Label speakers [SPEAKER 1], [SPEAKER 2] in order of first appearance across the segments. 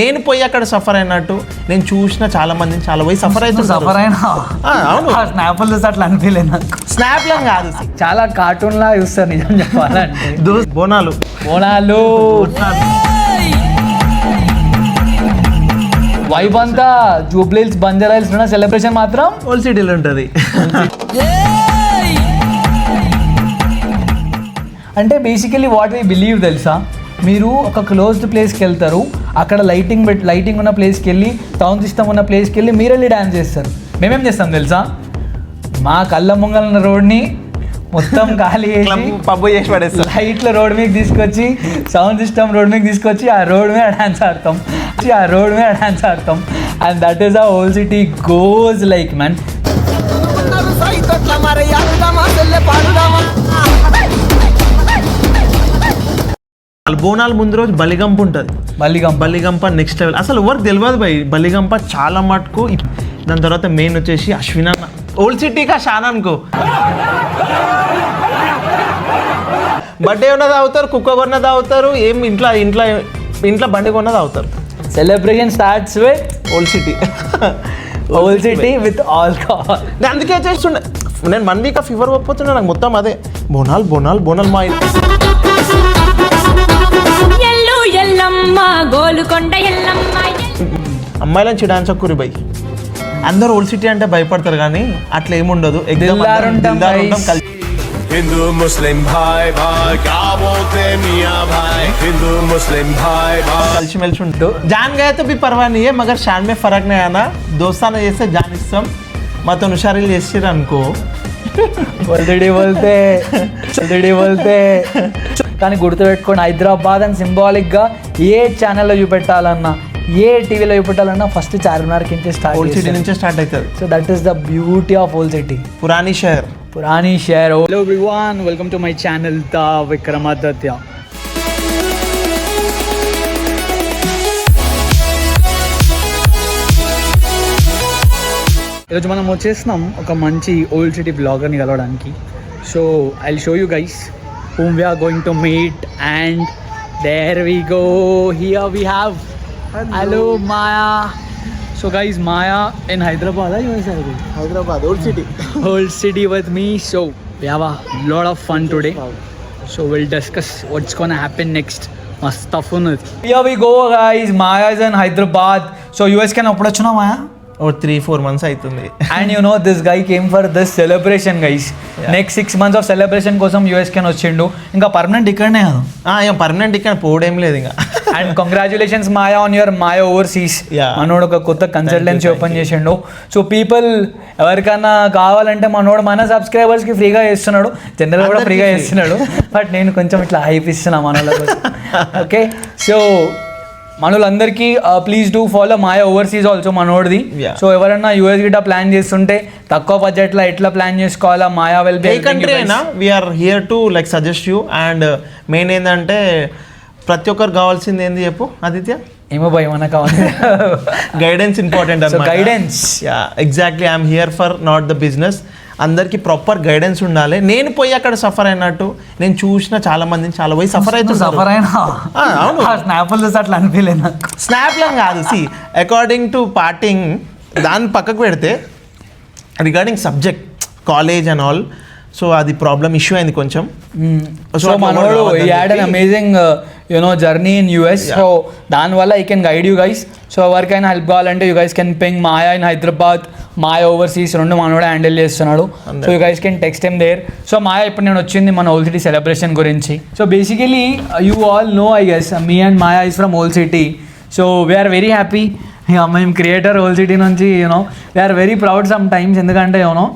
[SPEAKER 1] నేను పోయి అక్కడ సఫర్ అయినట్టు నేను చూసిన చాలా మందిని చాలా పోయి సఫర్ అవుతుంది
[SPEAKER 2] సఫర్ అయినా?
[SPEAKER 1] అవును.
[SPEAKER 2] స్నాప్లు చూస్తే అట్లా అనిపించలేదు నాకు.
[SPEAKER 1] స్నాప్ లా కాదు.
[SPEAKER 2] చాలా కార్టూన్ లా చూస్తారు నిజం చెప్పాలంటే.
[SPEAKER 1] బోనాలు.
[SPEAKER 2] బోనాలు. వైబ్ అంతా జూబ్లీల్స్ బంజారాయిల్స్ ఉన్న సెలబ్రేషన్ మాత్రం?
[SPEAKER 1] ఓల్ సిటీలో ఉంటుంది.
[SPEAKER 2] అంటే బేసికలీ వాట్ వీ బిలీవ్ తెలుసా? మీరు ఒక క్లోజ్డ్ ప్లేస్కి వెళ్తారు. అక్కడ లైటింగ్ పెట్ లైటింగ్ ఉన్న ప్లేస్కి వెళ్ళి సౌండ్ సిస్టమ్ ఉన్న ప్లేస్కి వెళ్ళి మీరు వెళ్ళి డ్యాన్స్ చేస్తారు. మేమేం చేస్తాం తెలుసా? మా కళ్ళ ముంగల ఉన్న రోడ్ని మొత్తం ఖాళీ చేసి
[SPEAKER 1] పబ్బు చేసి పడేస్తారు.
[SPEAKER 2] లైట్ల రోడ్ మీద తీసుకొచ్చి సౌండ్ సిస్టమ్ రోడ్ మీద తీసుకొచ్చి ఆ రోడ్ మీద డాన్స్ ఆడతాం. ఆ రోడ్ మీద డాన్స్ ఆడతాం. And that is a whole city goes like
[SPEAKER 1] man Bonalu ముందు రోజు బలిగంప ఉంటుంది.
[SPEAKER 2] మళ్ళీ
[SPEAKER 1] బలిగంప నెక్స్ట్ లెవెల్ అసలు ఎవరికి తెలియదు భయ్ బలిగంప చాలా మటుకు దాని తర్వాత మెయిన్ వచ్చేసి అశ్విన్ అన్న. ఓల్డ్ సిటీకా షాన్ అనుకో. బర్త్డే ఉన్నది అవుతారు కుక్క కొన్నది అవుతారు ఏం ఇంట్లో ఇంట్లో ఇంట్లో బండి కొన్నది అవుతారు
[SPEAKER 2] celebration starts with
[SPEAKER 1] old city
[SPEAKER 2] whole city with alcohol
[SPEAKER 1] నేను అందుకే చేస్తుండే. నేను వన్ వీక్ ఫీవర్ పోతున్నా నాకు మొత్తం అదే. బోనాలు బోనాలు బోనాలు మా ఇంట్లో.
[SPEAKER 3] ఎల్లు ఎల్లమ్మ గోలుకొండ
[SPEAKER 1] బై. అందరూ ఓల్డ్ సిటీ అంటే భయపడతారు కానీ అట్లా ఏముండదు. కలిసి.
[SPEAKER 4] హిందూ ముస్లిం భాయ్ భాయ్ మియా భాయ్? హిందూ ముస్లిం భాయ్ భాయ్. కలిసి
[SPEAKER 1] మెలిసి ఉంటూ జాన్ గాయతో తో మగ పర్వానియే మగర్ షాన్ మే ఫరక్ నే ఆనా దోస్తాన చేస్తే జాన్ ఇస్తాం మాతో హుషారీలు చేసిర్రు అనుకో.
[SPEAKER 2] బోల్తే బోల్తే కానీ గుర్తుపెట్టుకోండి హైదరాబాద్ అని సింబాలిక్గా ఏ ఛానల్లో చూపెట్టాలన్నా ఏ టీవీలో చూపెట్టాలన్నా ఫస్ట్ చార్మినార్ కింద
[SPEAKER 1] ఓల్డ్
[SPEAKER 2] స్టార్ట్
[SPEAKER 1] సిటీ నుంచే స్టార్ట్ అవుతుంది
[SPEAKER 2] so that is the beauty of old city
[SPEAKER 1] పురాణి షహర్
[SPEAKER 2] పురాణి share. Hello everyone welcome to my channel the Vikramaditya. ఈరోజు మనం వచ్చేసినాం ఒక మంచి ఓల్డ్ సిటీ బ్లాగర్ని కలవడానికి. So I show you guys whom we are going to meet and there we go. Here we have hello, hello maya. So guys maya
[SPEAKER 1] in hyderabad are
[SPEAKER 2] you guys hyderabad old city. Old city with me. So we have a lot of fun today. So we'll discuss what's gonna happen next. Here we go guys. Maya is in hyderabad. So you guys can approach now maya?
[SPEAKER 1] Oh three four months అవుతుంది
[SPEAKER 2] And you know this guy came for this celebration guys. Next six months of celebration కోసం can వచ్చిండు. ఇంకా permanent ఇక్కడనే కదా.
[SPEAKER 1] Permanent ఇక్కడ పోవడం లేదు ఇంకా
[SPEAKER 2] and congratulations Maya on your Maya
[SPEAKER 1] overseas.
[SPEAKER 2] మనోడు ఒక కొత్త కన్సల్టెన్సీ ఓపెన్. చేసిండు సో పీపుల్ ఎవరికైనా కావాలంటే మనోడు మన సబ్స్క్రైబర్స్కి ఫ్రీగా చేస్తున్నాడు జనరల్ కూడా ఫ్రీగా. చేస్తున్నాడు బట్ నేను కొంచెం ఇట్లా హైప్ ఇస్తున్నా మనోళ్ళ okay so మనోళ్ళందరికీ please do follow Maya overseas also మనోడిది. సో ఎవరైనా యూఎస్ గిట్ట ప్లాన్ చేస్తుంటే తక్కువ బడ్జెట్లో ఎట్లా ప్లాన్ చేసుకోవాలా మాయా వెల్
[SPEAKER 1] ఏ కంట్రీ అయినా we're here to like suggest you and main ఏంటంటే ప్రతి ఒక్కరు కావాల్సింది ఏంది చెప్పు ఆదిత్య?
[SPEAKER 2] ఏమో భయం మనకు కావాలి. Guidance
[SPEAKER 1] important. Yeah exactly I'm here for not the business అందరికి ప్రాపర్ గైడెన్స్ ఉండాలి. నేను పోయి అక్కడ సఫర్ అయినట్టు నేను చూసిన చాలా మందిని చాలా పోయి సఫర్ అవుతుంది
[SPEAKER 2] సఫర్ అయినా?
[SPEAKER 1] అవును.
[SPEAKER 2] స్నాప్లు చూస్తే అట్లా అనిపించలేదు నాకు.
[SPEAKER 1] స్నాప్ లా కాదు. సి అకార్డింగ్ టు పార్టింగ్ దాన్ని పక్కకు పెడితే regarding subject college and all so అది ప్రాబ్లం ఇష్యూ అయింది కొంచెం.
[SPEAKER 2] సో మనోడు had an amazing you know journey in US. So దానివల్ల I can guide you guys so ఎవరికైనా హెల్ప్ కావాలంటే you guys can ping Maya in Hyderabad Maya overseas రెండు మనోడే handle చేస్తున్నాడు. So you guys can text M there so మాయా ఇప్పుడు నేను వచ్చింది మన ఓల్ సిటీ సెలబ్రేషన్ గురించి. So basically you all know I guess me and Maya is from old city so we're very happy మేము creator old city నుంచి you know we're very proud some times ఎందుకంటే you know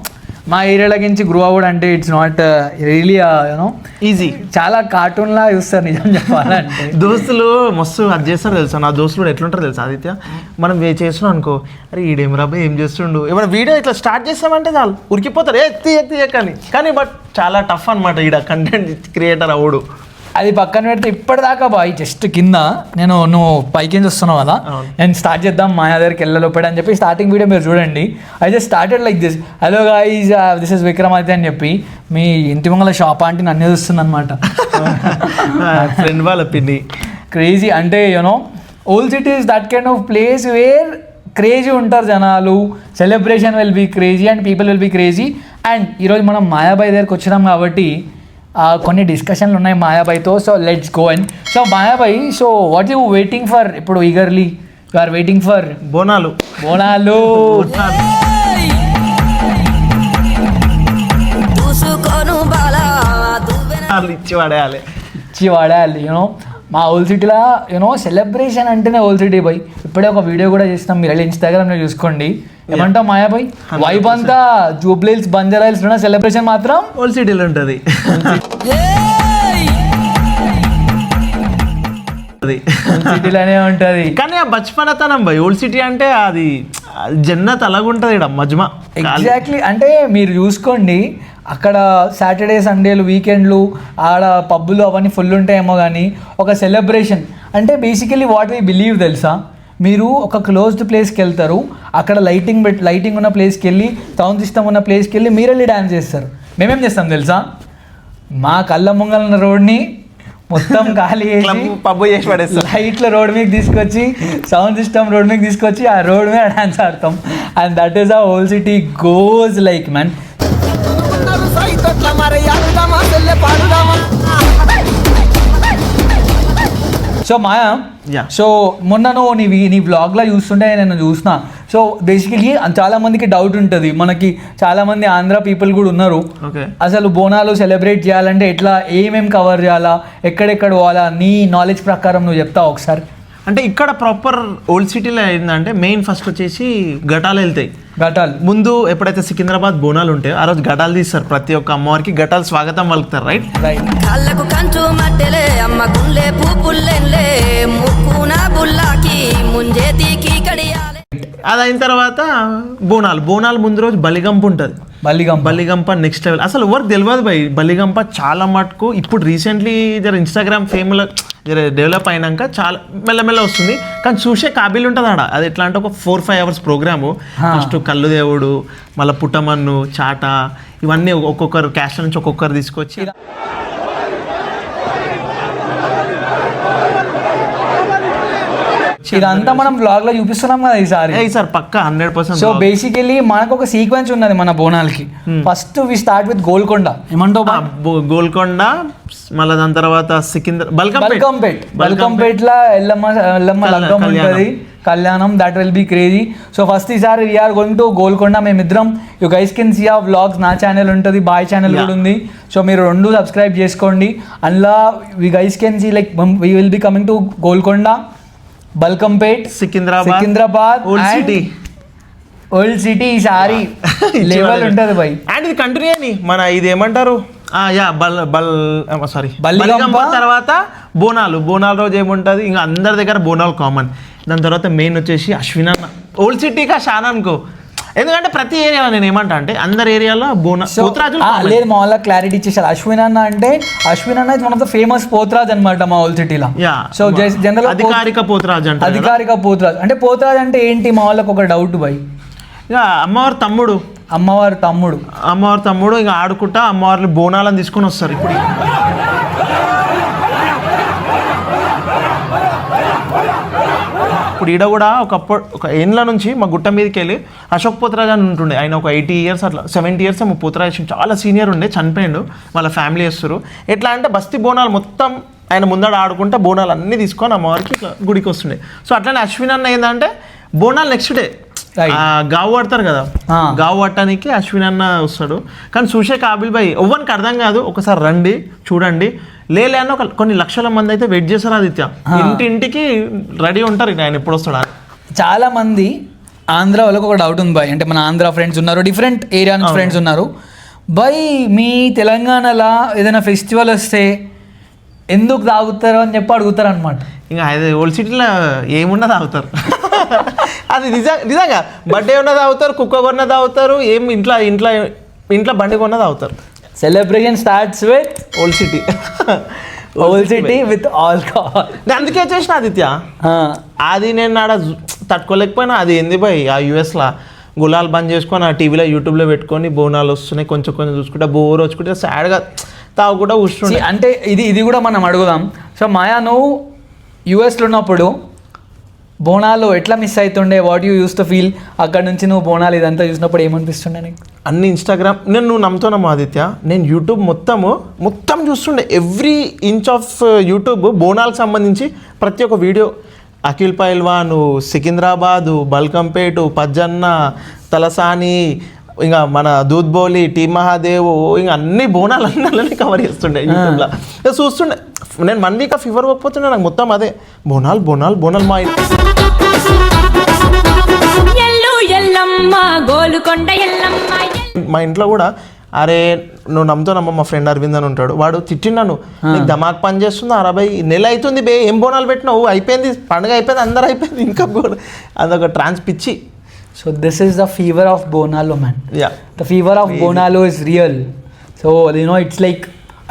[SPEAKER 2] మా ఏరియాలో నుంచి grow అవ్వడం అంటే it's not really
[SPEAKER 1] you know easy
[SPEAKER 2] చాలా cartoon లా చూస్తారు నిజం చెప్పాలంటే.
[SPEAKER 1] దోస్తులు మస్తు అది చేస్తారు తెలుసా? నా దోస్తులు కూడా ఎట్లుంటారు తెలుసా ఆదిత్య? మనం వే చేస్తున్నాం అనుకో అరే ఈడేం రాబోయ్ ఏం చేస్తుండు? ఏమైనా వీడియో ఇట్లా స్టార్ట్ చేస్తామంటే చాలు. ఉరికిపోతారు ఏ ఎత్తి ఎత్తి కానీ. కానీ బట్ చాలా టఫ్ అనమాట ఈడ కంటెంట్ క్రియేటర్ అవుడు.
[SPEAKER 2] అది పక్కన పెడితే ఇప్పటిదాకా బాయ్ జస్ట్ కింద నేను నువ్వు పైకి నుంచి వస్తున్నావు కదా. నేను స్టార్ట్ చేద్దాం మాయా దగ్గరికి వెళ్ళలోపాడు అని చెప్పి స్టార్టింగ్ వీడియో మీరు చూడండి. I just started like this hello guys this is Vikramaditya అని చెప్పి మీ ఇంటి ముంగల షాప్ ఆంటీ నన్ను చూస్తుంది అనమాట
[SPEAKER 1] ఫ్రెండ్ వాళ్ళ పిన్ని.
[SPEAKER 2] క్రేజీ అంటే you know old city is that kind of place where crazy ఉంటారు జనాలు. Celebration will be crazy and people will be crazy and ఈరోజు మనం మాయాబాయి దగ్గరికి వచ్చినాం కాబట్టి కొన్ని డిస్కషన్లు ఉన్నాయి మాయాబాయితో so let's go and so మాయాబాయి so what you waiting for ఇప్పుడు eagerly you are waiting for
[SPEAKER 1] Bonalu.
[SPEAKER 2] Bonalu.
[SPEAKER 1] ఇచ్చి పడేయాలి
[SPEAKER 2] ఇచ్చి వాడాలి యూనో మా ఓల్డ్ సిటీలో యూనో సెలబ్రేషన్ అంటేనే ఓల్డ్ సిటీ బై ఇప్పుడే ఒక వీడియో కూడా చేసినాం మీరు వెళ్ళి ఇన్స్టాగ్రామ్లో చూసుకోండి. ఏమంటావు మాయాబాయ్ వైబ్ అంతా జూబ్లీల్స్ బంజారాయిల్స్ ఉన్న సెలబ్రేషన్ మాత్రం
[SPEAKER 1] ఓల్డ్ సిటీలో ఉంటుంది.
[SPEAKER 2] సిటీలోనే ఉంటుంది.
[SPEAKER 1] కానీ ఆ బచ్పనతనం బై ఓల్డ్ సిటీ అంటే అది జన్నత్ అలాగుంటుంది ఇక్కడ మజ్మా.
[SPEAKER 2] ఎగ్జాక్ట్లీ అంటే మీరు చూసుకోండి అక్కడ సాటర్డే సండేలు వీకెండ్లు ఆడ పబ్బులు అవన్నీ ఫుల్ ఉంటాయేమో కానీ ఒక సెలబ్రేషన్ అంటే బేసికలీ వాట్ వీ బిలీవ్ తెలుసా? మీరు ఒక క్లోజ్డ్ ప్లేస్కి వెళ్తారు అక్కడ లైటింగ్ పెట్ లైటింగ్ ఉన్న ప్లేస్కి వెళ్ళి సౌండ్ సిస్టమ్ ఉన్న ప్లేస్కి వెళ్ళి మీరు వెళ్ళి డ్యాన్స్ చేస్తారు. మేమేం చేస్తాం తెలుసా? మా కళ్ళ ముంగల రోడ్ని మొత్తం ఖాళీ
[SPEAKER 1] పబ్బు చేసి పడేస్తారు
[SPEAKER 2] లైట్ల రోడ్ మీద తీసుకొచ్చి సౌండ్ సిస్టమ్ రోడ్ మీద తీసుకొచ్చి ఆ రోడ్ మీద డాన్స్ ఆడతాం. And that is a whole city goes like man so
[SPEAKER 1] Maya.
[SPEAKER 2] So మొన్న నువ్వు నీ నీ వ్లాగ్లో చూస్తుంటే నేను చూసిన సో బేసికలీ చాలా మందికి డౌట్ ఉంటుంది. మనకి చాలా మంది ఆంధ్ర పీపుల్ కూడా ఉన్నారు.
[SPEAKER 1] ఓకే
[SPEAKER 2] అసలు బోనాలు సెలబ్రేట్ చేయాలంటే ఎట్లా ఏమేం కవర్ చేయాలా ఎక్కడెక్కడ పోవాలా నీ నాలెడ్జ్ ప్రకారం నువ్వు చెప్తావు ఒకసారి?
[SPEAKER 1] అంటే ఇక్కడ ప్రాపర్ ఓల్డ్ సిటీలో ఏంటంటే మెయిన్ ఫస్ట్ వచ్చేసి ఘటాలు వెళ్తాయి.
[SPEAKER 2] ఘటాలు.
[SPEAKER 1] ముందు ఎప్పుడైతే సికింద్రాబాద్ బోనాలు ఉంటాయో ఆ రోజు ఘటాలు తీస్తారు. ప్రతి ఒక్క అమ్మవారికి ఘటాలు స్వాగతం పలుకుతారు రైట్
[SPEAKER 2] రైట్
[SPEAKER 5] కళ్ళకు కంచు మట్టెలే అమ్మ గుండె పూపుల్లెన్లే ముక్కున బుల్లాకి ముంజేతికి కడియాలే.
[SPEAKER 1] అది అయిన తర్వాత బోనాలు. బోనాలు ముందు రోజు బలిగంప ఉంటుంది.
[SPEAKER 2] బల్లిగం
[SPEAKER 1] బలిగంప నెక్స్ట్ లెవెల్ అసలు ఎవరికి తెలియదు భయ్ బలిగంప చాలా మటుకు ఇప్పుడు రీసెంట్లీ జర ఇన్స్టాగ్రామ్ ఫేమ్లో జర డెవలప్ అయినాక చాలా మెల్లమెల్ల వస్తుంది. కానీ చూసే కాబీలు ఉంటుంది ఆడ. అది ఎట్లా అంటే ఒక four five hours program first కళ్ళు దేవుడు మళ్ళీ పుట్టమన్ను చాట ఇవన్నీ ఒక్కొక్కరు క్యాస్ట్ నుంచి ఒక్కొక్కరు తీసుకొచ్చి
[SPEAKER 2] ఇదంతా మనం వ్లాగ్లో చూపిస్తున్నాం కదా ఈసారి.
[SPEAKER 1] సార్ పక్క హండ్రెడ్ పర్సెంట్
[SPEAKER 2] సో బేసికలీ మనకు ఒక సీక్వెన్స్ ఉన్నది మన బోనాలకి. First we start with Golconda ఏమంటావు?
[SPEAKER 1] గోల్కొండ మళ్ళీ దాని తర్వాత సికింద్ర బల్కంపేట్.
[SPEAKER 2] బల్కంపేట్. లా ఎల్లమ్మ ఎల్లమ్మ. లగ్గం ఉంటుంది. కళ్యాణం. That will be crazy so first ఈసారి వీఆర్ గోయింగ్ టు గోల్కొండ మేమిద్దరం. You guys can see a vlogs నా ఛానల్ ఉంటుంది బాయ్ ఛానల్. కూడా ఉంది. సో మీరు రెండు సబ్స్క్రైబ్ చేసుకోండి. అందులో we guys can see like we will be coming to Golconda Balkampet
[SPEAKER 1] Secunderabad
[SPEAKER 2] Secunderabad
[SPEAKER 1] old city.
[SPEAKER 2] Old city ఈసారి లెవెల్ ఉంటుంది బై.
[SPEAKER 1] అండ్ ఇది కంటిన్యూ అని మన ఇది ఏమంటారు? ఆ, యా బల్ బల్ సారీ
[SPEAKER 2] బల్లిగంప.
[SPEAKER 1] తర్వాత బోనాలు. బోనాల రోజు ఏముంటుంది? ఇంకా అందరి దగ్గర బోనాలు కామన్. దాని తర్వాత మెయిన్ వచ్చేసి అశ్విన్ అన్న ఓల్డ్ సిటీగా షాన్ అనుకో. ఎందుకంటే ప్రతి ఏరియాలో నేను ఏమంటా అంటే అందరి ఏరియాలో బోనా పోతురాజులు common.
[SPEAKER 2] లేదు మా వాళ్ళ క్లారిటీ ఇచ్చేసారు అశ్విన్ అన్న అంటే అశ్విన్ అన్న one of the famous Potharaj అనమాట మా ఓల్డ్ సిటీలో
[SPEAKER 1] యా
[SPEAKER 2] సో జనరల్
[SPEAKER 1] అధికారిక పోతురాజు కదా.
[SPEAKER 2] అధికారిక పోతురాజ్. అంటే పోతురాజ్ అంటే ఏంటి? మా వాళ్ళకి ఒక డౌట్ బై.
[SPEAKER 1] ఇక అమ్మవారి తమ్ముడు.
[SPEAKER 2] అమ్మవారి తమ్ముడు.
[SPEAKER 1] అమ్మవారి తమ్ముడు ఇంకా ఆడుకుంటా అమ్మవారిని బోనాలను తీసుకొని వస్తారు ఇప్పుడు. ఇప్పుడు ఈడ కూడా ఒకప్పుడు ఒక ఏండ్ల నుంచి మా గుట్ట మీదకి వెళ్ళి అశోక్ పోతరాజ్ అని ఉంటుండే. ఆయన ఒక ఎయిటీ ఇయర్స్ అట్లా సెవెంటీ ఇయర్స్ ఏమో పోతరాజ్ చాలా సీనియర్ ఉండే చనిపోయిండు. వాళ్ళ ఫ్యామిలీ వేస్తారు. ఎట్లా అంటే బస్తీ బోనాలు మొత్తం ఆయన ముందడ ఆడుకుంటా బోనాలు అన్నీ తీసుకొని అమ్మవారికి ఇట్లా గుడికి వస్తుండే. సో అట్లనే అశ్విన్ అన్న ఏంటంటే బోనాలు నెక్స్ట్ డే. గావు పడతారు కదా. గావు పట్టడానికి అశ్విన్ అన్న వస్తాడు. కానీ చూసే కాబిల్ భాయ్ ఎవ్వరికి అర్థం కాదు. ఒకసారి రండి చూడండి. లేలే అని ఒక కొన్ని లక్షల మంది అయితే వెయిట్ చేస్తారు ఆదిత్య. ఇంటింటికి రెడీ ఉంటారు ఆయన ఎప్పుడు వస్తాడు.
[SPEAKER 2] చాలా మంది ఆంధ్ర వాళ్ళకి ఒక డౌట్ ఉంది బాయ్. అంటే మన ఆంధ్ర ఫ్రెండ్స్ ఉన్నారు డిఫరెంట్ ఏరియా నుంచి ఫ్రెండ్స్ ఉన్నారు. బై మీ తెలంగాణలో ఏదైనా ఫెస్టివల్ వస్తే ఎందుకు తాగుతారు అని చెప్పి అడుగుతారు అనమాట
[SPEAKER 1] ఇంకా అది ఓల్డ్ సిటీలో ఏమున్నది అవుతారు అది నిజంగా నిజంగా. బర్త్డే ఉన్నది అవుతారు కుక్క కొన్నది అవుతారు ఏం ఇంట్లో ఇంట్లో ఇంట్లో బండి కొన్నది అవుతారు
[SPEAKER 2] celebration starts with
[SPEAKER 1] old city
[SPEAKER 2] old city with alcohol
[SPEAKER 1] నేను అందుకే చేసిన ఆదిత్య. అది నేను ఆడ తట్టుకోలేకపోయినా అది ఏంది భయ్ ఆ యూఎస్లో గులాల్ బంద్ చేసుకొని ఆ టీవీలో యూట్యూబ్లో పెట్టుకొని బోనాలు వస్తున్నాయి కొంచెం కొంచెం చూసుకుంటే బోర్ వచ్చుకుంటే సాడ్గా తాగుకుంటా కూర్చుండే
[SPEAKER 2] See, అంటే ఇది ఇది కూడా మనం అడుగుదాం. సో మాయా నువ్వు యూఎస్లో ఉన్నప్పుడు బోనాలు ఎట్లా మిస్ అవుతుండే what you use to feel అక్కడ నుంచి నువ్వు బోనాలు ఇదంతా చూసినప్పుడు ఏమనిపిస్తుండే నీకు?
[SPEAKER 1] అన్ని ఇన్స్టాగ్రామ్ నేను నువ్వు నమ్ముతున్నాము ఆదిత్య? నేను యూట్యూబ్ మొత్తము మొత్తం చూస్తుండే. ఎవ్రీ ఇంచ్ ఆఫ్ యూట్యూబ్ బోనాలకు సంబంధించి ప్రతి ఒక్క వీడియో అఖిల్ పైల్వాను సికింద్రాబాదు బల్కంపేటు పజ్జన్న తలసాని ఇంకా మన దూద్బోలి టీ మహాదేవ్ ఇంకా అన్ని బోనాలు అన్నీ కవర్ చేస్తుండే యూట్యూబ్లో చూస్తుండే. నేను వన్ వీక్ ఫీవర్ పోకపోతుండే నాకు మొత్తం అదే. బోనాలు బోనాలు బోనాలు మా
[SPEAKER 3] ఎల్లమ్మ గోలుకొండ ఎల్లమ్మ
[SPEAKER 1] మా ఇంట్లో కూడా అరే నువ్వు నమ్ముతానమ్మ మా ఫ్రెండ్ అరవింద్ అని ఉంటాడు. వాడు తిట్టినాను నీకు దమాక్ పని చేస్తుంది? అరవై నెల అవుతుంది బే ఏం బోనాలు పెట్టినావు? అయిపోయింది పండుగ అయిపోయింది అందరు అయిపోయింది ఇంకా బోన. అదొక ట్రాన్స్ పిచ్చి.
[SPEAKER 2] So this is the fever of బోనాలో man
[SPEAKER 1] yeah
[SPEAKER 2] the fever of బోనాలో is real so you know it's like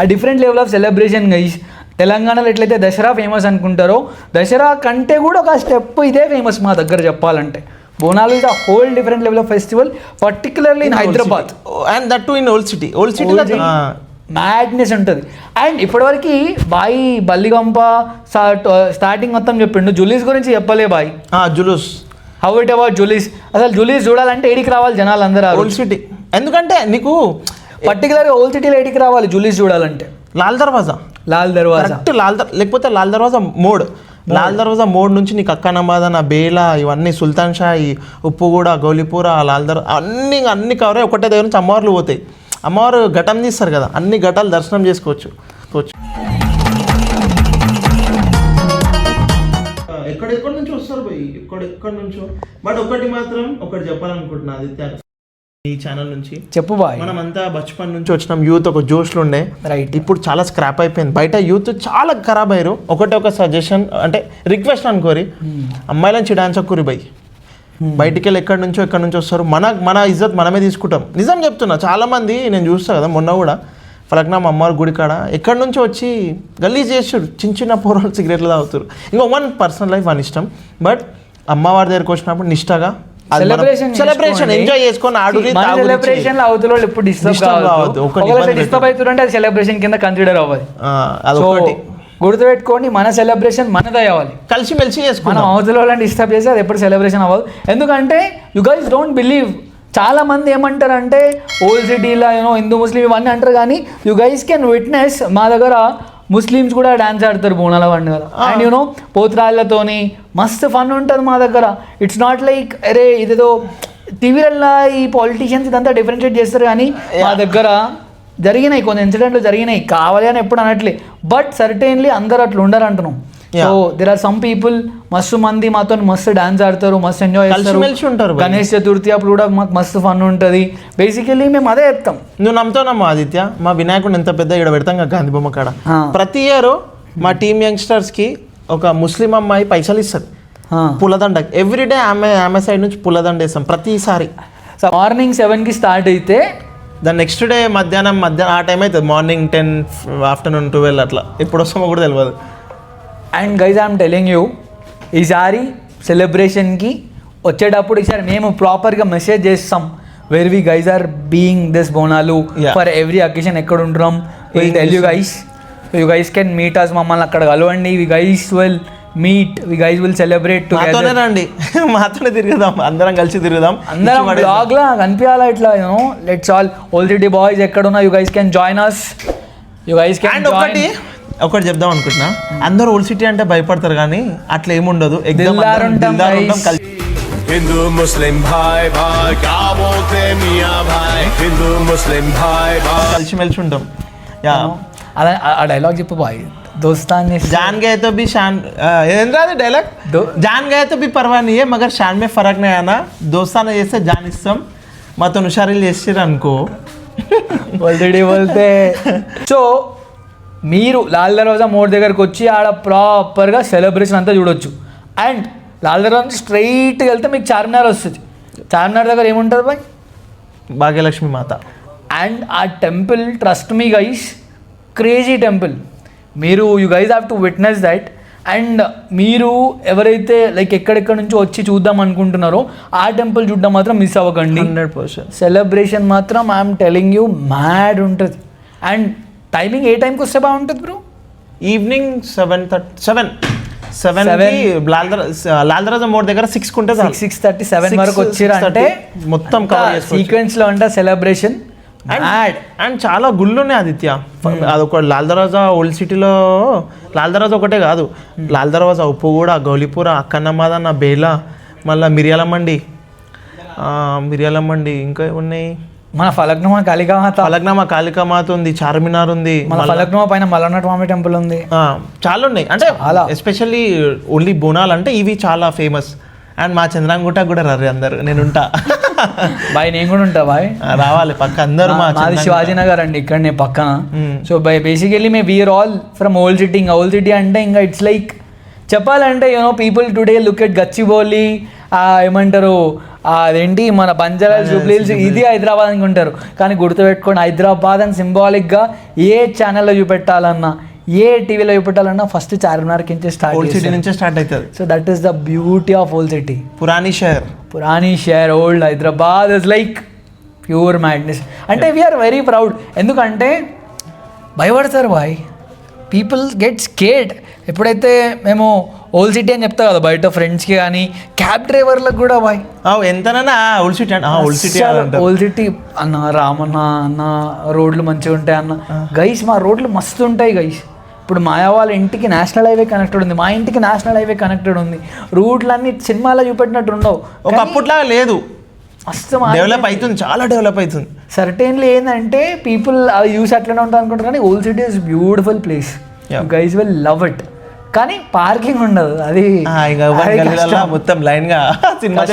[SPEAKER 2] a different level of celebration guys తెలంగాణలో ఎట్లయితే దసరా ఫేమస్ అనుకుంటారో దసరా కంటే కూడా ఒక స్టెప్ ఇదే ఫేమస్ మా దగ్గర చెప్పాలంటే. Bonalu is a whole different level of festival particularly in Hyderabad
[SPEAKER 1] and that too in old city old సిటీలో
[SPEAKER 2] మ్యాడ్నెస్ ఉంటుంది. అండ్ ఇప్పటివరకు బాయి బల్లిగంప స్టార్టింగ్ మొత్తం చెప్పిండు. జులీస్ గురించి చెప్పలే బాయ్.
[SPEAKER 1] జులూస్
[SPEAKER 2] హౌ ఇట్ అబౌట్ జులీస్ అసలు జులీస్ చూడాలంటే ఏడికి రావాలి జనాలు అందరూ
[SPEAKER 1] ఓల్డ్ సిటీ ఎందుకంటే నీకు
[SPEAKER 2] పర్టికులర్గా ఓల్డ్ సిటీలో ఏడికి రావాలి జులీస్ చూడాలంటే.
[SPEAKER 1] లాల్ దర్వాజా.
[SPEAKER 2] లాల్ దర్వాజా.
[SPEAKER 1] కరెక్ట్ లాల్ దర్ లేకపోతే లాల్ దర్వాజా మోడ్. లాల్ దర్వాజా మోడ్ నుంచి నీకు అక్కనమాద నా బేలా ఇవన్నీ సుల్తాన్ షాయి ఉప్పుగూడ గౌలిపూర లాల్ దర్ అన్ని అన్ని కవర్ అయ్యి ఒకటే దగ్గర నుంచి అమ్మవార్లు పోతాయి. అమ్మవారు ఘటం తీస్తారు కదా అన్ని ఘటాలు దర్శనం చేసుకోవచ్చు. చేసుకోవచ్చు ఎక్కడెక్కడి నుంచి వస్తారు పోయి ఎక్కడెక్కడి నుంచో. బట్ ఒకటి మాత్రం ఒకటి చెప్పాలనుకుంటున్నా ఆదిత్య. ఈ ఛానల్ నుంచి.
[SPEAKER 2] చెప్పు బాయ్.
[SPEAKER 1] మనమంతా బచ్పన్ నుంచి వచ్చినాం. యూత్ ఒక జోష్లు ఉండే.
[SPEAKER 2] రైట్
[SPEAKER 1] ఇప్పుడు చాలా స్క్రాప్ అయిపోయింది. బయట యూత్ చాలా ఖరాబ్ అయ్యారు. ఒకటే ఒక సజెషన్ అంటే రిక్వెస్ట్ అనుకోరి. అమ్మాయిల నుంచి డాన్స్ అక్కురి బై. బయటికి వెళ్ళి ఎక్కడి నుంచో ఎక్కడి నుంచి వస్తారు. మన మన ఇజ్జత్ మనమే తీసుకుంటాం. నిజం చెప్తున్నా. చాలా మంది నేను చూస్తా కదా మొన్న కూడా. ఫలక్నాం అమ్మవారి గుడి కాడ ఎక్కడి నుంచో వచ్చి గలీజ్ చేసాడు చిన్న చిన్న పోరాలు సిగరెట్లు తాగుతారు ఇంకా వన్ పర్సనల్ లైఫ్ అని ఇష్టం. బట్ అమ్మవారి దగ్గరికి వచ్చినప్పుడు నిష్టగా
[SPEAKER 2] సెలబ్రేషన్
[SPEAKER 1] ఎంజాయ్ చేసుకొని ఆడు
[SPEAKER 2] సెలబ్రేషన్లో అవతల వాళ్ళు ఎప్పుడు డిస్టర్బ్
[SPEAKER 1] కావద్దు.
[SPEAKER 2] ఒకవేళ డిస్టర్బ్ అవుతుంటే అది సెలబ్రేషన్ కింద కన్సిడర్ అవ్వాలి.
[SPEAKER 1] అదొకటి
[SPEAKER 2] గుర్తుపెట్టుకోండి మన సెలబ్రేషన్ మనదే అవ్వాలి.
[SPEAKER 1] కలిసి మెలిసి
[SPEAKER 2] మనం
[SPEAKER 1] చేసుకున్నాం
[SPEAKER 2] అవతల వాళ్ళని డిస్టర్బ్ చేస్తే అది ఎప్పుడు సెలబ్రేషన్ అవ్వదు. ఎందుకంటే యు గైస్ డోంట్ బిలీవ్ చాలా మంది ఏమంటారంటే ఓల్డ్ సిటీలో యూనో హిందూ ముస్లిం ఇవన్నీ అంటారు కానీ యు గైస్ కెన్ విట్నెస్ మా దగ్గర ముస్లిమ్స్ కూడా డాన్స్ ఆడతారు బోనాల పండుగ అండ్ యూనో పోతురాళ్ళతోని మస్తు ఫన్ ఉంటుంది మా దగ్గర. ఇట్స్ నాట్ లైక్ అరే ఇదేదో టీవీలలో ఈ పాలిటీషియన్స్ ఇదంతా డిఫరెన్షియేట్ చేస్తారు కానీ మా దగ్గర జరిగినాయి కొన్ని ఇన్సిడెంట్లు జరిగినాయి. కావాలి అని ఎప్పుడు అనట్లే. బట్ సర్టైన్లీ అందరు అట్లా ఉండరు అంటున్నాం. So there are some people మస్తు మంది మాతో మస్తు డాన్స్ ఆడతారు మస్తు ఎంజాయ్ చేస్తారు. గణేష్ చతుర్థి అప్పుడు కూడా మాకు మస్తు ఫన్ ఉంటుంది. బేసికల్లీ మేము అదే చెప్తాం.
[SPEAKER 1] నువ్వు నమ్ముతానమ్మా ఆదిత్య? మా వినాయకుడు ఎంత పెద్ద ఇక్కడ పెడతాం కదా గాంధీ బొమ్మ కాడ. ప్రతి ఇయర్ మా టీమ్ యంగ్స్టర్స్కి ఒక ముస్లిం అమ్మాయి పైసలు ఇస్తుంది. పులదండ. ఎవ్రీడే ఆమె ఆమె సైడ్ నుంచి పులదండ వేస్తాం ప్రతిసారి.
[SPEAKER 2] సో మార్నింగ్ సెవెన్కి స్టార్ట్ అయితే
[SPEAKER 1] దాని నెక్స్ట్ డే మధ్యాహ్నం మధ్యాహ్నం ఆ టైం అవుతుంది. మార్నింగ్ టెన్ ఆఫ్టర్నూన్ ట్వెల్వ్ అట్లా. ఎప్పుడు వస్తామో కూడా తెలియదు
[SPEAKER 2] and guys I'm telling you ఈసారి సెలబ్రేషన్కి వచ్చేటప్పుడు ఈసారి మేము ప్రాపర్గా మెసేజ్ చేస్తాం. Where we guys are being this
[SPEAKER 1] Bonalu.
[SPEAKER 2] For every occasion ఎక్కడ ఉంటున్నాం.
[SPEAKER 1] Will
[SPEAKER 2] tell you guys you guys can meet us మమ్మల్ని అక్కడ కలవండి. We guys will meet we guys will celebrate
[SPEAKER 1] మాతోనే రండి. మాతోనే తిరుగుదాం. అందరం కలిసి తిరుగుదాం.
[SPEAKER 2] అందరం. బ్లాగ్ లా కనిపించాలా ఇట్లా you know let's all old city boys ఎక్కడున్నా you guys can join us you guys can
[SPEAKER 1] and ఒకటి ఒకటి చెప్దాం అనుకుంటున్నా అందరూ ఓల్డ్ సిటీ అంటే భయపడతారు కానీ అట్లా ఏముండదు Exam
[SPEAKER 2] దిల్దార్
[SPEAKER 1] అందరం
[SPEAKER 2] ఉంటాం,
[SPEAKER 1] దిల్దార్
[SPEAKER 2] guys.
[SPEAKER 1] ఉంటాం, కలిసి
[SPEAKER 4] हिंदू मुस्लिम भाई भाई क्या बोलते मियाँ भाई हिंदू मुस्लिम भाई भाई
[SPEAKER 1] కలిసిమెలిసి ఉంటాం యా
[SPEAKER 2] అలా ఆ డైలాగ్ చెప్పు బాయ్ దోస్తాన్ని
[SPEAKER 1] जान गए तो भी शान ఏం రాదు డైలాగ్
[SPEAKER 2] दो-
[SPEAKER 1] जान गए तो भी परवाह नहीं है मगर शान में फर्क नहीं आना దోస్తాన చేస్తే జాన్ ఇస్తాం మాతో హుషారీలు చేసిర్రు అనుకో
[SPEAKER 2] ఆల్రెడీ వెళ్తే సో మీరు లాల్ దర్వాజా మోడ్ దగ్గరకు వచ్చి ఆడ ప్రాపర్గా సెలబ్రేషన్ అంతా చూడొచ్చు. అండ్ లాల్ దర్వాజా నుంచి స్ట్రైట్గా వెళ్తే మీకు చార్మినార్ వస్తుంది. చార్మినార్ దగ్గర ఏముంటుంది bye?
[SPEAKER 1] Bhagyalakshmi Mata.
[SPEAKER 2] And the temple trust me guys crazy temple మీరు you guys have to witness that and మీరు ఎవరైతే లైక్ ఎక్కడెక్కడ నుంచో వచ్చి చూద్దాం అనుకుంటున్నారో ఆ టెంపుల్ చూడడం మాత్రం మిస్ అవ్వకండి.
[SPEAKER 1] హండ్రెడ్ పర్సెంట్
[SPEAKER 2] సెలబ్రేషన్ మాత్రం ఐఎమ్ టెలింగ్ యూ మ్యాడ్ ఉంటుంది. అండ్ టైమింగ్ ఏ టైంకి వస్తే బాగుంటుంది
[SPEAKER 1] bro? Evening seven thirty
[SPEAKER 2] seven
[SPEAKER 1] seven Laldarwaza Mod దగ్గర సిక్స్ కుంటే
[SPEAKER 2] సిక్స్ సిక్స్ థర్టీ సెవెన్ వరకు
[SPEAKER 1] thirty మొత్తం.
[SPEAKER 2] సీక్వెన్స్లో అంటే సెలబ్రేషన్
[SPEAKER 1] అండ్ అండ్ చాలా గుళ్ళు ఉన్నాయి ఆదిత్య అదొక లాల్ దర్వాజా ఓల్డ్ సిటీలో లాల్ దర్వాజా ఒకటే కాదు. లాల్ దర్వాజా ఉప్పుగూడ గౌలిపుర అక్కన్నమాదన్న బేలా మళ్ళీ మిరియాల మండి మిరియాల మండి ఇంకా ఉన్నాయి
[SPEAKER 2] మన ఫలక్నుమా కాళికామాత.
[SPEAKER 1] పలక్నామా కాళికామాత ఉంది చార్మినార్ ఉంది
[SPEAKER 2] మన ఫలక్నుమా పైన మల్లన్నట స్వామి టెంపుల్ ఉంది.
[SPEAKER 1] ఆ, చాలా ఉన్నాయి. అంటే
[SPEAKER 2] చాలా.
[SPEAKER 1] ఎస్పెషల్లీ ఓన్లీ బోనాలు అంటే ఇవి చాలా ఫేమస్. అండ్ మా చంద్రాంగుట్ట కూడా రర్రి అందరు నేను ఉంటా
[SPEAKER 2] బాయ్ నేను కూడా ఉంటా బాయ్.
[SPEAKER 1] ఆ, రావాలి పక్క అందరు మా
[SPEAKER 2] మాది
[SPEAKER 1] చంద్రాంగుట్ట.
[SPEAKER 2] శివాజీ నగర్ అండి ఇక్కడనే పక్కన. So by basically May we're all from old city ఇంకా ఓల్డ్ సిటీ అంటే ఇంకా ఇట్స్ లైక్ చెప్పాలంటే you know people today look at Gachibowli ఏమంటారు? అదేంటి? మన బంజారా జూబ్లీల్స్ ఇది హైదరాబాద్ అనుకుంటారు కానీ గుర్తుపెట్టుకోండి హైదరాబాద్ అని సింబాలిక్గా ఏ ఛానల్లో చూపెట్టాలన్నా ఏ టీవీలో చూపెట్టాలన్నా ఫస్ట్ చార్మినార్ కించే
[SPEAKER 1] ఓల్డ్
[SPEAKER 2] స్టార్ట్
[SPEAKER 1] సిటీ నుంచే స్టార్ట్ అవుతుంది
[SPEAKER 2] so that is the beauty of old city
[SPEAKER 1] పురాణి షహర్
[SPEAKER 2] పురాణి share old Hyderabad is like pure madness అంటే వీఆర్ వెరీ ప్రౌడ్ ఎందుకంటే భయపడతారు బాయ్ పీపుల్ గెట్ స్కేడ్ ఎప్పుడైతే మేము ఓల్డ్ సిటీ అని చెప్తా కదా బయట ఫ్రెండ్స్కి కానీ క్యాబ్ డ్రైవర్లకు కూడా బాయ్
[SPEAKER 1] ఎంతనన్నా old city old city
[SPEAKER 2] old city అన్న రామన్న అన్న రోడ్లు మంచిగా ఉంటాయి అన్న. గైస్ మా రోడ్లు మస్తు ఉంటాయి గైస్ ఇప్పుడు మాయా వాళ్ళ ఇంటికి నేషనల్ హైవే కనెక్టెడ్ ఉంది మా ఇంటికి నేషనల్ హైవే కనెక్టెడ్ ఉంది. రూట్లన్నీ సినిమాలో చూపెట్టినట్టు ఉండవు.
[SPEAKER 1] ఒకప్పుడులా లేదు.
[SPEAKER 2] మస్తు
[SPEAKER 1] డెవలప్ అవుతుంది చాలా డెవలప్ అవుతుంది.
[SPEAKER 2] సర్టెన్లీ ఏంటంటే పీపుల్ అవి యూస్ అట్లనే ఉంటుంది అనుకుంటారు కానీ old city is beautiful
[SPEAKER 1] place.
[SPEAKER 2] Guys will love it కానీ పార్కింగ్ ఉండదు అది
[SPEAKER 1] మొత్తం లైన్గా సినిమా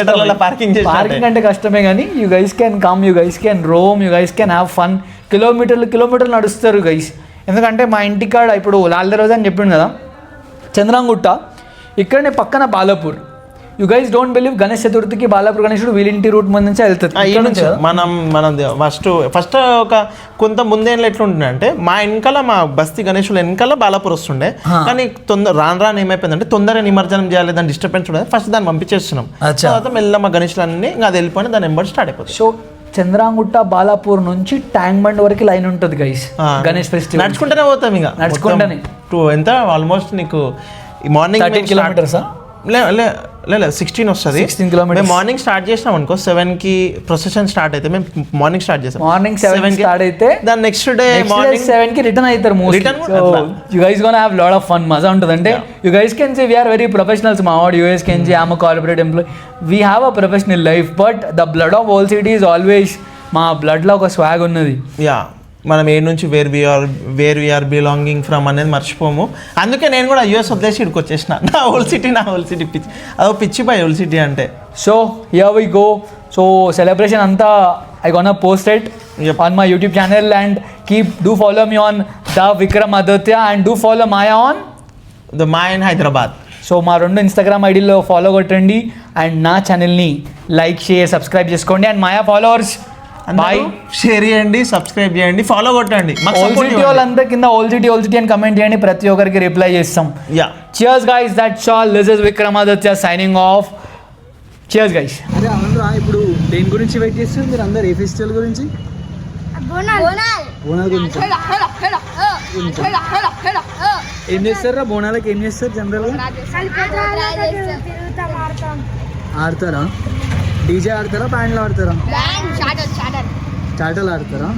[SPEAKER 1] పార్కింగ్ చేసి
[SPEAKER 2] పార్కింగ్ అంటే కష్టమే కానీ you guys can come you guys can roam you guys can have fun కిలోమీటర్లు కిలోమీటర్లు నడుస్తారు గైస్ ఎందుకంటే మా ఇంటికాడ ఇప్పుడు లాల్ దర్వాజా అని చెప్పిండు కదా చంద్రాంగుట్ట ఇక్కడనే పక్కన Balapur. You guys don't believe Ganesh చతుర్థికి Balapur గణేశుడు వీలింటి రూట్ ముందు నుంచి వెళ్తుంది?
[SPEAKER 1] మనం మనం ఫస్ట్ ఫస్ట్ ఒక కొంత ముందేళ్ళు ఎట్లుంటుండే అంటే మా వెనకాల మా బస్తీ గణేశుల వెనకాల బాలాపూర్ వస్తుండే. కానీ తొందర రాను రాను ఏమైపోయిందంటే తొందరగా నిమజ్జనం చేయాలి దాని డిస్టర్బెన్స్ ఉండదు ఫస్ట్ దాన్ని పంపించేస్తున్నాం. తర్వాత మెల్ల మా గణేశులన్నీ అది వెళ్ళిపోయి దాని ఎంబడి స్టార్ట్ అయిపోతుంది
[SPEAKER 2] సో చంద్రాంగుట్ట బాలాపూర్ నుంచి ట్యాంక్ బండ్ వరకు లైన్ ఉంటుంది గైస్ గణేష్ ఫెస్టివల్
[SPEAKER 1] నడుచుకుంటూనే పోతాం ఇంకా.
[SPEAKER 2] నడుచుకుంటూనే.
[SPEAKER 1] టూ ఎంత? ఆల్మోస్ట్ నీకు మార్నింగ్
[SPEAKER 2] 13 kilometers ఆ?
[SPEAKER 1] లే. లే లే లే సిక్స్టీన్ వస్తుంది.
[SPEAKER 2] 16 kilometers.
[SPEAKER 1] మేము మార్నింగ్ స్టార్ట్ చేసినాం అనుకో సెవెన్కి ప్రొసెషన్ స్టార్ట్ అయితే మేము మార్నింగ్ స్టార్ట్ చేసాం
[SPEAKER 2] మార్నింగ్
[SPEAKER 1] సెవెన్కి
[SPEAKER 2] స్టార్ట్ అయితే
[SPEAKER 1] దాని నెక్స్ట్ డే మార్నింగ్
[SPEAKER 2] సెవెన్కి రిటర్న్ అవుతారు
[SPEAKER 1] అట్లా.
[SPEAKER 2] You guys gonna have lot of fun మజా ఉంటుంది. అంటే you guys can say we're very professionals మా వాడు US can say am corporate employee we have a professional life but the blood of old city is always మా బ్లడ్లో ఒక swag ఉన్నది.
[SPEAKER 1] Yeah మనం ఏ నుంచి where we're where we're belonging from అనేది మర్చిపోము. అందుకే నేను కూడా యూఎస్ వదిలేసి ఇక్కడికి వచ్చేసిన. నా ఓల్డ్ సిటీ నా ఓల్డ్ సిటీ పిచ్చి. అదో పిచ్చి బాయ్ ఓల్డ్ సిటీ అంటే.
[SPEAKER 2] So here we go so celebration అంతా I gonna posted
[SPEAKER 1] Yep.
[SPEAKER 2] On my YouTube channel and keep do follow me on the Vikram Aditya and do follow Maya on
[SPEAKER 1] the మా in Hyderabad
[SPEAKER 2] so మా రెండు Instagram ఐడీలో follow కొట్టండి. And నా ఛానల్ని like share subscribe చేసుకోండి. And Maya followers bye
[SPEAKER 1] share చేయండి subscribe చేయండి ఫాలో కొట్టండి. మాకు
[SPEAKER 2] ఓల్
[SPEAKER 1] support
[SPEAKER 2] సిటీ
[SPEAKER 1] ఇవ్వండి.
[SPEAKER 2] వాళ్ళంతా కింద ఓల్ సిటీ ఓల్ సిటీ అని కమెంట్ చేయండి ప్రతి ఒక్కరికి రిప్లై చేస్తాం.
[SPEAKER 1] Yeah
[SPEAKER 2] cheers guys that's all this is Vikramaditya signing off cheers guys
[SPEAKER 6] అరే అవునరా ఇప్పుడు దేని గురించి వెయిట్ చేస్తారు మీరు అందరు? ఏ ఫెస్టివల్ గురించి? బోనాల. గురించి. ఏం చేస్తారా? బోనాలకు ఏం చేస్తారు జనరల్గా ఆడతారా? డీజే ఆడతారా? బ్యాండ్లు ఆడతారా? చాటలు ఆడతారా?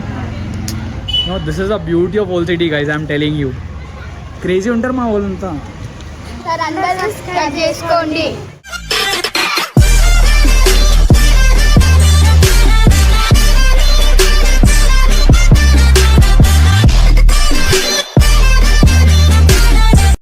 [SPEAKER 2] No this is the beauty of old city guys I'm telling you
[SPEAKER 6] crazy ఉంటారు మా వాళ్ళంతా.
[SPEAKER 7] సార్ అందరూ సబ్స్క్రైబ్ చేసుకోండి.